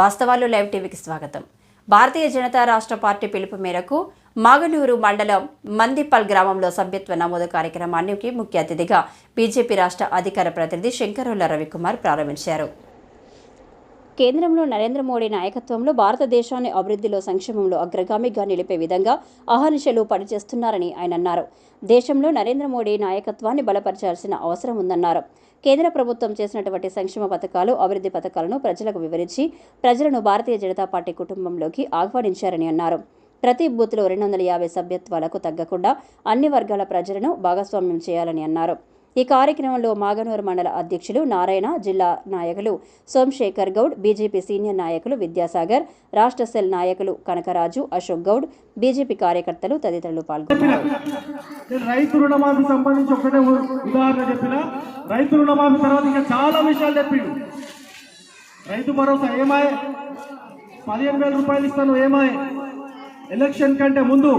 వాస్తవాలు లైవ్ టీవీకి స్వాగతం. భారతీయ జనతా రాష్ట్ర పార్టీ పిలుపు మేరకు మాగనూరు మండలం మందిపల్ గ్రామంలో సభ్యత్వ నమోదు కార్యక్రమానికి ముఖ్య అతిథిగా బీజేపీ రాష్ట్ర అధికార ప్రతినిధి శంకరుల రవికుమార్ ప్రారంభించారు. కేంద్రంలో నరేంద్ర మోడీ నాయకత్వంలో భారతదేశాన్ని అభివృద్ధిలో సంక్షేమంలో అగ్రగామిగా నిలిపే విధంగా అహర్నిశలు పనిచేస్తున్నారని ఆయన అన్నారు. దేశంలో నరేంద్ర మోడీ నాయకత్వాన్ని బలపరచాల్సిన అవసరం ఉందన్నారు. కేంద్ర ప్రభుత్వం చేసినటువంటి సంక్షేమ పథకాలు అభివృద్ధి పథకాలను ప్రజలకు వివరించి ప్రజలను భారతీయ జనతా పార్టీ కుటుంబంలోకి ఆహ్వానించారని అన్నారు. ప్రతి బూత్లో రెండు వందల యాభై సభ్యత్వాలకు తగ్గకుండా అన్ని వర్గాల ప్రజలను భాగస్వామ్యం చేయాలని అన్నారు. ఈ కార్యక్రమంలో మాగనూరు మండల అధ్యక్షులు నారాయణ జిల్లా నాయకులు సోమశేఖర్ గౌడ్ బీజేపీ సీనియర్ నాయకులు విద్యాసాగర్ రాష్ట్ర సెల్ నాయకులు కనకరాజు అశోక్ గౌడ్ బీజేపీ కార్యకర్తలు తదితరులు పాల్గొన్నారు. రైతు రుణమాఫీ సంబంధించి ఒకటే ఉదాహరణ చెప్పిన. రైతు రుణమాఫీ తర్వాత ఇంకా చాలా విషయాలు చెప్పిండు. రైతు భరోసా ఏమాయే? పదిహేను వేల రూపాయలు ఇస్తాను ఏమాయే? ఎలక్షన్ కంటే ముందు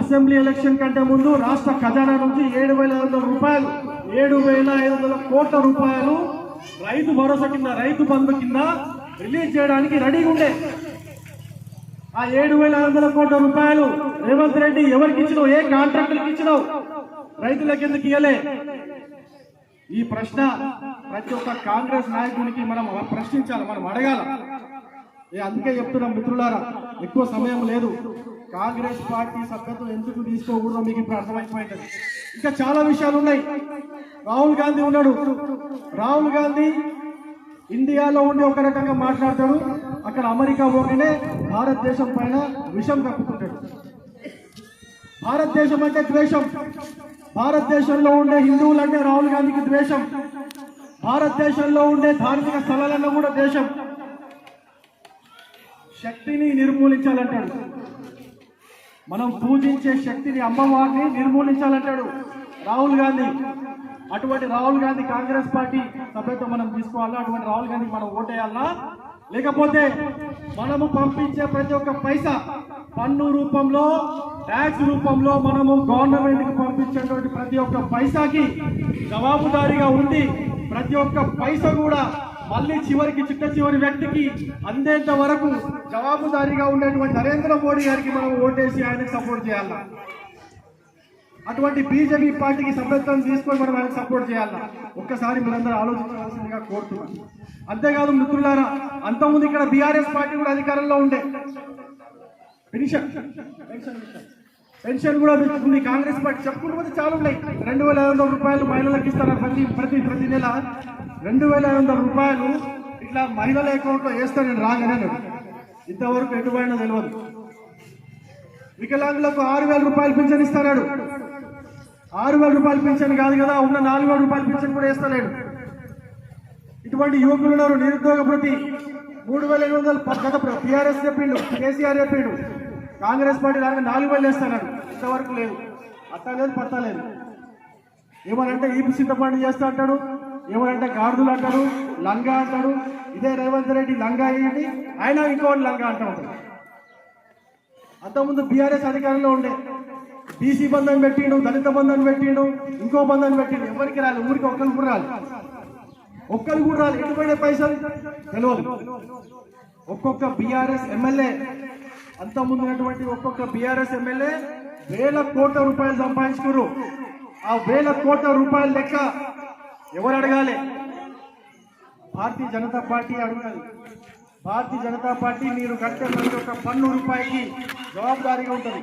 అసెంబ్లీ ఎలక్షన్ కంటే ముందు రాష్ట్ర ఖజానా నుంచి ఏడు వేల రూపాయలు ఏడు వేల ఐదు వందల కోట్ల రూపాయలు రైతు భరోసా కింద రైతు బంధు కింద రిలీజ్ చేయడానికి రెడీగా ఉండే. ఆ ఏడు వేల ఐదు వందల కోట్ల రూపాయలు రేవంత్ రెడ్డి ఎవరికి ఇచ్చినావు? ఏ కాంట్రాక్టులకు ఇచ్చినావు? రైతులకు ఎందుకు ఇయ్యలే? ఈ ప్రశ్న ప్రతి ఒక్క కాంగ్రెస్ నాయకునికి మనం ప్రశ్నించాలి మనం అడగాల. ఏ అందుకే చెప్తున్నాం మిత్రులారా ఎక్కువ సమయం లేదు. కాంగ్రెస్ పార్టీ సభ్యత్వం ఎందుకు తీసుకోకూడదో మీకు ఇప్పుడు అర్థమైపోయింది. ఇంకా చాలా విషయాలు ఉన్నాయి. రాహుల్ గాంధీ ఉన్నాడు. రాహుల్ గాంధీ ఇండియాలో ఉండి ఒక రకంగా మాట్లాడతాడు. అక్కడ అమెరికా పోగానే భారతదేశం పైన విషం కప్పుకుంటాడు భారతదేశం అంటే ద్వేషం. భారతదేశంలో ఉండే హిందువులు అంటే రాహుల్ గాంధీకి ద్వేషం. భారతదేశంలో ఉండే ధార్మిక స్థలాలన్నా కూడా దేశం శక్తిని నిర్మూలించాలంటాడు. మనం పూజించే శక్తిని అమ్మవారిని నిర్మూలించాలంటాడు రాహుల్ గాంధీ. అటువంటి రాహుల్ గాంధీ కాంగ్రెస్ పార్టీ సభ్యత్వం మనం తీసుకోవాలా? అటువంటి రాహుల్ గాంధీకి మనం ఓటేయాలా? లేకపోతే మనము పంపించే ప్రతి ఒక్క పైసా పన్ను రూపంలో ట్యాక్స్ రూపంలో మనము గవర్నమెంట్కి పంపించేటువంటి ప్రతి ఒక్క పైసాకి జవాబుదారీగా ఉండి ప్రతి ఒక్క పైసా కూడా మళ్ళీ చివరికి చిట్ట చివరి వ్యక్తికి అందేంత వరకు జవాబుదారీగా ఉండేటువంటి నరేంద్ర మోడీ గారికి మనం ఓటేసి ఆయనకు సపోర్ట్ చేయాలి? అటువంటి బీజేపీ పార్టీకి సభ్యత్వం తీసుకొని మనం ఆయనకు సపోర్ట్ చేయాలి? ఒక్కసారి మీరందరూ ఆలోచించవలసిందిగా కోరుతున్నాను. అంతేకాదు మిత్రులారా అంతకుముందు ఇక్కడ బీఆర్ఎస్ పార్టీ కూడా అధికారంలో ఉండే. పెన్షన్. పెన్షన్ కూడా ఉంది కాంగ్రెస్ పార్టీ. చెప్పుకుంటే చాలా ఉన్నాయి రెండు వేల ఐదు వందల రూపాయలు మహిళలకు ఇస్తారు ప్రతి ప్రతి ప్రతి నెల రెండు వేల ఐదు వందల రూపాయలు ఇట్లా మహిళల అకౌంట్లో వేస్తే నేను రాగానే ఇంతవరకు ఎటువైనా తెలియదు వికలాంగులకు ఆరు వేల రూపాయలు పింఛన్ ఇస్తాడు ఆరు వేల రూపాయలు పింఛన్ కాదు కదా ఉన్న నాలుగు వేల రూపాయలు పింఛన్ కూడా ఇస్తలేడు ఇటువంటి యువకులు ఉన్నారు నిరుద్యోగ ప్రతి. మూడు వేల ఎనిమిది వందలు ప- గత టీఆర్ఎస్ చెప్పిండు కేసీఆర్ చెప్పిండు. కాంగ్రెస్ పార్టీ దానికి నాలుగు వేలు వేస్తాడు ఇంతవరకు లేదు. అత్తా లేదు ఏమనంటే ఈపీ సిద్ధపాటు చేస్తా అంటాడు. ఏమంటే గార్దులు అంటారు లంగా అంటాడు ఇదే రేవంత్ రెడ్డి లంగా ఏంటి? ఆయన ఇంకోటి లంగా అంటా ఉంటాడు. అంతకుముందు బీఆర్ఎస్ అధికారంలో ఉండే బీసీ బంధం పెట్టిండు దళిత బంధం పెట్టిండు ఇంకో బంధం పెట్టిండు. ఎవరికి రాలి? ఊరికి ఒక్కరు కూడా రాలి. ఒక్కరు కూడా రాలి. ఎటు పైసలు? తెలియదు ఒక్కొక్క బీఆర్ఎస్ ఎమ్మెల్యే అంత ముందున్నటువంటి ఒక్కొక్క బీఆర్ఎస్ ఎమ్మెల్యే వేల కోట్ల రూపాయలు సంపాదించుకున్నారు. ఆ వేల కోట్ల రూపాయల లెక్క ఎవరు అడగాలి? భారతీయ జనతా పార్టీ అడగాలి. భారతీయ జనతా పార్టీ మీరు కట్టే ప్రతి ఒక్క పన్ను రూపాయికి జవాబుదారీగా ఉంటుంది.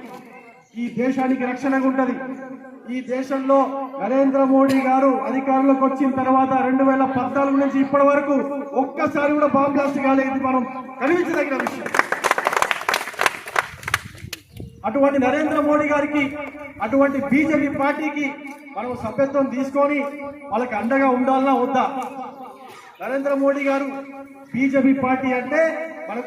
ఈ దేశానికి రక్షణగా ఉంటుంది. ఈ దేశంలో నరేంద్ర మోడీ గారు అధికారంలోకి వచ్చిన తర్వాత రెండు వేల పద్నాలుగు నుంచి ఇప్పటి వరకు ఒక్కసారి కూడా బాంబ్ బ్లాస్ట్ కాలేదు. మనం కనిపించదగిన విషయం. అటువంటి నరేంద్ర మోడీ గారికి అటువంటి బీజేపీ పార్టీకి మనం సభ్యత్వం తీసుకొని వాళ్ళకి అండగా ఉండాలన్నా వద్దా? నరేంద్ర మోడీ గారు బీజేపీ పార్టీ అంటే మనకు